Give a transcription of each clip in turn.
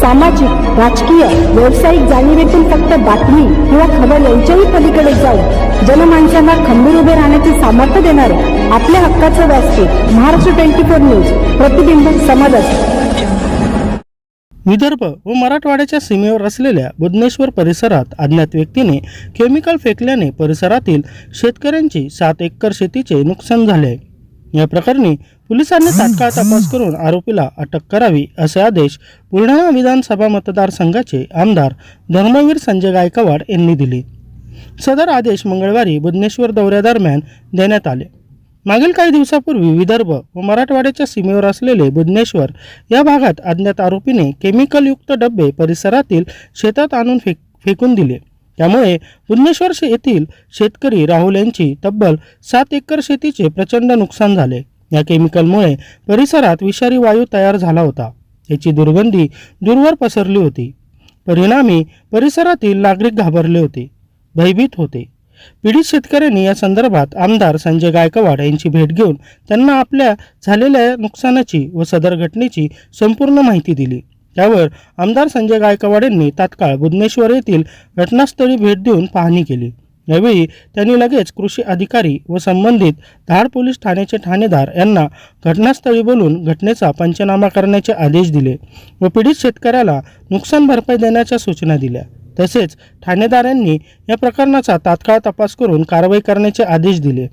सामाजिक राजकीय व्यावसायिक जाणीवेतून फक्त बातमी किंवा खबर यांच्याही पलीकडे जाऊन जनमानसांना खंबीर उभे राहण्याचे सामर्थ्य देणारे आपल्या हक्काचं व्यासपीठ महाराष्ट्र ट्वेंटी फोर न्यूज प्रतिबिंब समाजात विदर्भ व मराठवाड्याच्या सीमेवर असलेल्या बुधनेश्वर परिसरात अज्ञात व्यक्तीने केमिकल फेकल्याने परिसरातील शेतकऱ्यांची सात एकर शेतीचे नुकसान झाले. आहे या प्रकरणी पोलिसांनी तात्काळ तपास करून आरोपीला अटक करावी असे आदेश बुलढाणा विधानसभा मतदारसंघाचे आमदार धर्मवीर संजय गायकवाड यांनी दिले. सदर आदेश मंगळवारी बुधनेश्वर दौऱ्यादरम्यान देण्यात आले. मागील काही दिवसापूर्वी विदर्भ व मराठवाड्याच्या सीमेवर असलेले बुधनेश्वर या भागात अज्ञात आरोपीने केमिकलयुक्त डबे परिसरातील शेतात आणून फेक फेकून दिले. त्यामुळे बुधनेश्वर येथील शेतकरी राहुल यांची तब्बल सात एकर शेतीचे प्रचंड नुकसान झाले. या केमिकलमुळे परिसरात विषारी वायू तयार झाला होता. याची दुर्गंधी दूरवर पसरली होती. परिणामी परिसरातील नागरिक घाबरले होते. भयभीत होते. पीडित शेतकऱ्यांनी या संदर्भात आमदार संजय गायकवाड यांची भेट घेऊन त्यांना आपल्या झालेल्या नुकसानाची व सदर घटनेची संपूर्ण माहिती दिली. त्यावर आमदार संजय गायकवाड यांनी तात्काळ बुधनेश्वर येथील घटनास्थळी भेट देऊन पाहणी केली. यावेळी त्यांनी लगेच कृषी अधिकारी व संबंधित धाड पोलीस ठाण्याचे ठाणेदार यांना घटनास्थळी बोलून घटनेचा पंचनामा करण्याचे आदेश दिले व पीडित शेतकऱ्याला नुकसान भरपाई देण्याच्या सूचना दिल्या. तसेच ठाणेदारांनी या प्रकरणाचा तात्काळ तपास करून कारवाई करण्याचे आदेश दिले.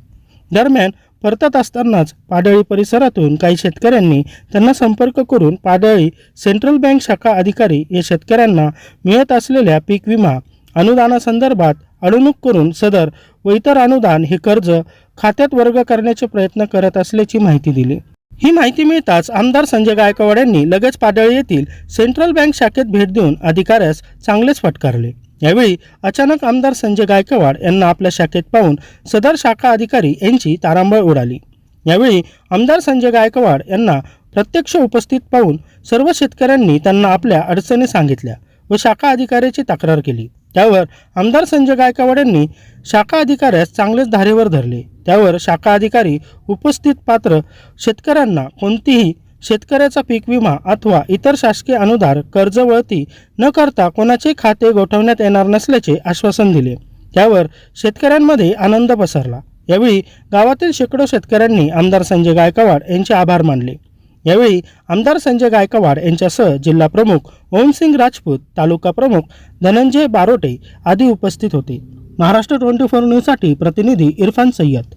दरम्यान परतत असतानाच पाडळी परिसरातून काही शेतकऱ्यांनी त्यांना संपर्क करून पाडळी सेंट्रल बँक शाखा अधिकारी या शेतकऱ्यांना मिळत असलेल्या पीक विमा अनुदानासंदर्भात अडवणूक करून सदर व इतर अनुदान हे कर्ज खात्यात वर्ग करण्याचे प्रयत्न करत असल्याची माहिती दिली. ही माहिती मिळताच आमदार संजय गायकवाड यांनी लगेच पाडळी येथील सेंट्रल बँक शाखेत भेट देऊन अधिकाऱ्यास चांगलेच फटकारले. यावेळी अचानक आमदार संजय गायकवाड यांना आपल्या शाखेत पाहून सदर शाखा अधिकारी यांची तारांबळ उडाली. यावेळी आमदार संजय गायकवाड यांना प्रत्यक्ष उपस्थित पाहून सर्व शेतकऱ्यांनी त्यांना आपल्या अडचणी सांगितल्या व शाखा अधिकाऱ्याची तक्रार केली. त्यावर आमदार संजय गायकवाड यांनी शाखा अधिकाऱ्यास चांगलेच धारेवर धरले. त्यावर शाखा अधिकारी उपस्थित पात्र शेतकऱ्यांना कोणतीही शेतकऱ्याचा पीक विमा अथवा इतर शासकीय अनुदान कर्ज वळती न करता कोणाचे खाते गोठवण्यात येणार नसल्याचे आश्वासन दिले. त्यावर शेतकऱ्यांमध्ये आनंद पसरला. यावेळी गावातील शेकडो शेतकऱ्यांनी आमदार संजय गायकवाड यांचे आभार मानले. यावेळी आमदार संजय गायकवाड यांच्यासह जिल्हा प्रमुख ओमसिंग राजपूत तालुका प्रमुख धनंजय बारोटे आदी उपस्थित होते. महाराष्ट्र ट्वेंटी फोर न्यूजसाठी प्रतिनिधी इरफान सय्यद.